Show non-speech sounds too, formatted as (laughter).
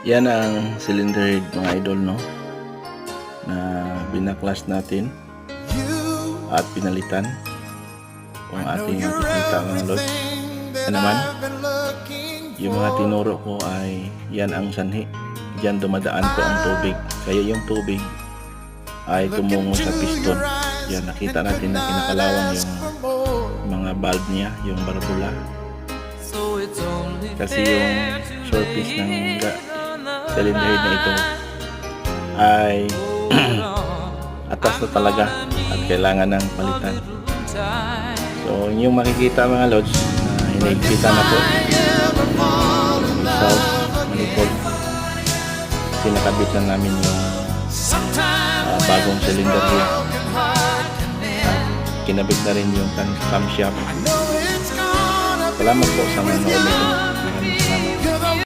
Yan ang cylinder head mga idol no na binaklas natin at pinalitan kung ating nakikita mga lods. Yan naman, yung mga tinuro ko ay yan ang sanhi. Diyan dumadaan po ang tubig. Kaya yung tubig ay tumungo sa piston. Yan, nakita natin na kinakalawang yung mga valve niya, yung barbula. Kasi yung surface ng cylinder head na ito. Ay (clears throat) atas na talaga at kailangan ng palitan. So, yung makikita mga lods na hinigpita na po. Exhaust manifold sinakabit na namin yung ah, bagong cylinder at kinabit na rin yung cam- camshaft salamat po sa mga ulit